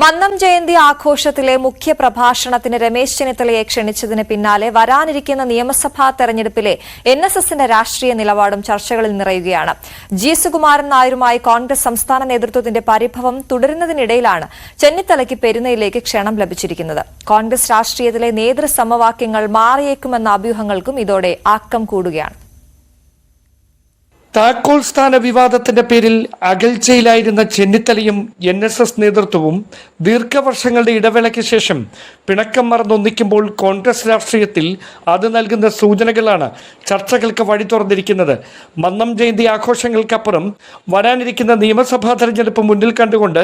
മന്നം ജയന്തി ആഘോഷത്തിലെ മുഖ്യ പ്രഭാഷണത്തിന് രമേശ് ചെന്നിത്തലയെ ക്ഷണിച്ചതിന് പിന്നാലെ വരാനിരിക്കുന്ന നിയമസഭാ തെരഞ്ഞെടുപ്പിലെ എൻ എസ് എസിന്റെ രാഷ്ട്രീയ നിലപാടും ചർച്ചകളിൽ നിറയുകയാണ്. ജി സുകുമാരൻ നായരുമായി കോൺഗ്രസ് സംസ്ഥാന നേതൃത്വത്തിന്റെ പരിഭവം തുടരുന്നതിനിടയിലാണ് ചെന്നിത്തലയ്ക്ക് പെരുന്നയിലേക്ക് ക്ഷണം ലഭിച്ചിരിക്കുന്നത്. കോൺഗ്രസ് രാഷ്ട്രീയത്തിലെ നേതൃസമവാക്യങ്ങൾ മാറിയേക്കുമെന്ന അഭ്യൂഹങ്ങൾക്കും ഇതോടെ ആക്കം കൂടുകയാണ്. താക്കോൽ സ്ഥാന വിവാദത്തിന്റെ പേരിൽ അകൽച്ചയിലായിരുന്ന ചെന്നിത്തലയും എൻ എസ് എസ് നേതൃത്വവും ദീർഘവർഷങ്ങളുടെ ഇടവേളയ്ക്ക് ശേഷം പിണക്കം മറന്നൊന്നിക്കുമ്പോൾ കോൺഗ്രസ് രാഷ്ട്രീയത്തിൽ അത് നൽകുന്ന സൂചനകളാണ് ചർച്ചകൾക്ക് വഴി തുറന്നിരിക്കുന്നത്. മന്നം ജയന്തി ആഘോഷങ്ങൾക്കപ്പുറം വരാനിരിക്കുന്ന നിയമസഭാ തെരഞ്ഞെടുപ്പ് മുന്നിൽ കണ്ടുകൊണ്ട്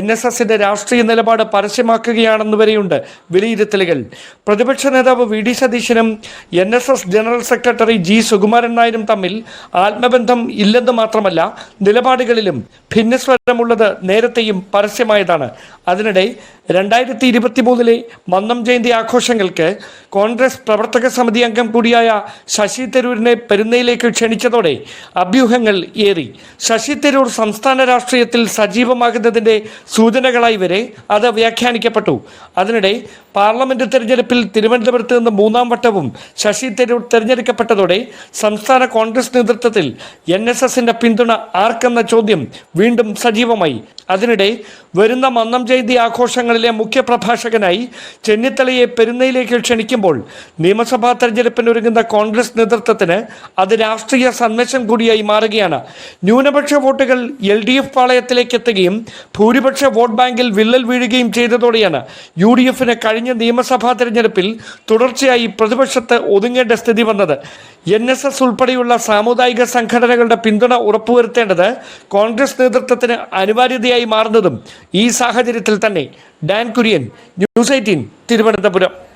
എൻ എസ് എസിന്റെ രാഷ്ട്രീയ നിലപാട് പരസ്യമാക്കുകയാണെന്ന് വരെയുണ്ട് വിലയിരുത്തലുകൾ. പ്രതിപക്ഷ നേതാവ് വി ഡി സതീശനും N S S general secretary G Sukumaran നായരും തമ്മിൽ ആത്മബന്ധം ഇല്ലെന്ന് മാത്രമല്ല നിലപാടുകളിലും ഭിന്നസ്വരമുള്ളത് നേരത്തെയും പരസ്യമായതാണ്. അതിനിടെ രണ്ടായിരത്തി ഇരുപത്തി മൂന്നിലെ മന്നം ജയന്തി ആഘോഷങ്ങൾക്ക് കോൺഗ്രസ് പ്രവർത്തക സമിതി അംഗം കൂടിയായ ശശി തരൂരിനെ പെരുന്നയിലേക്ക് ക്ഷണിച്ചതോടെ അഭ്യൂഹങ്ങൾ ഏറി. ശശി തരൂർ സംസ്ഥാന രാഷ്ട്രീയത്തിൽ സജീവമാകുന്നതിന്റെ സൂചനകളായി വരെ അത് വ്യാഖ്യാനിക്കപ്പെട്ടു. അതിനിടെ പാർലമെന്റ് തെരഞ്ഞെടുപ്പിൽ തിരുവനന്തപുരത്ത് നിന്ന് മൂന്നാം വട്ടവും ശശി തരൂർ തെരഞ്ഞെടുക്കപ്പെട്ടതോടെ സംസ്ഥാന കോൺഗ്രസ് നേതൃത്വത്തിൽ എൻ എസ് എസിന്റെ പിന്തുണ ആർക്കെന്ന ചോദ്യം വീണ്ടും സജീവമായി. അതിനിടെ വരുന്ന മന്നം ജയന്തി ആഘോഷങ്ങളിലെ മുഖ്യപ്രഭാഷകനായി ചെന്നിത്തലയെ പെരുന്നയിലേക്ക് ക്ഷണിക്കുമ്പോൾ നിയമസഭാ തെരഞ്ഞെടുപ്പിന് ഒരുങ്ങുന്ന കോൺഗ്രസ് നേതൃത്വത്തിന് അത് രാഷ്ട്രീയ സന്ദേശം കൂടിയായി മാറുകയാണ്. ന്യൂനപക്ഷ വോട്ടുകൾ എൽ ഡി എഫ് പാളയത്തിലേക്ക് എത്തുകയും ഭൂരിപക്ഷ വോട്ട് ബാങ്കിൽ വിള്ളൽ വീഴുകയും ചെയ്തതോടെയാണ് യു ഡി എഫിന് കഴിഞ്ഞ നിയമസഭാ തെരഞ്ഞെടുപ്പിൽ തുടർച്ചയായി പ്രതിപക്ഷത്ത് ഒതുങ്ങേണ്ട സ്ഥിതി വന്നത്. എൻ എസ് എസ് ഉൾപ്പെടെയുള്ള സാമുദായിക സംഘടനകളുടെ പിന്തുണ ഉറപ്പുവരുത്തേണ്ടത് കോൺഗ്രസ് നേതൃത്വത്തിന് അനിവാര്യതയായി മാറുന്നതും ഈ സാഹചര്യത്തിൽ തന്നെ. Dan Kurian News eighteen Thiruvananthapuram.